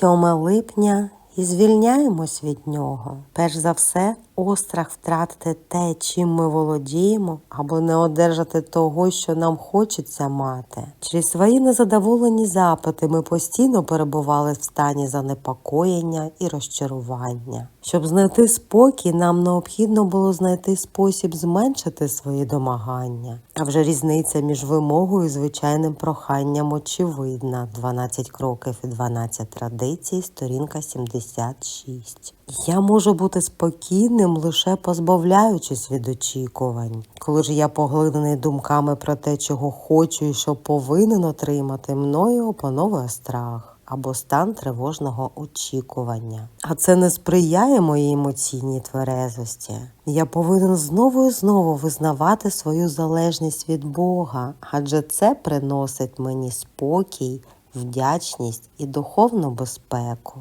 7 липня і звільняємось від нього. Перш за все, острах втратити те, чим ми володіємо, або не одержати того, що нам хочеться мати. Через свої незадоволені запити ми постійно перебували в стані занепокоєння і розчарування. Щоб знайти спокій, нам необхідно було знайти спосіб зменшити свої домагання. А вже різниця між вимогою і звичайним проханням очевидна. 12 кроків і 12 традицій, сторінка 76. Я можу бути спокійним, лише позбавляючись від очікувань. Коли ж я поглинений думками про те, чого хочу і що повинен отримати, мною опановує страх або стан тривожного очікування. А це не сприяє моїй емоційній тверезості. Я повинен знову і знову визнавати свою залежність від Бога, адже це приносить мені спокій, вдячність і духовну безпеку.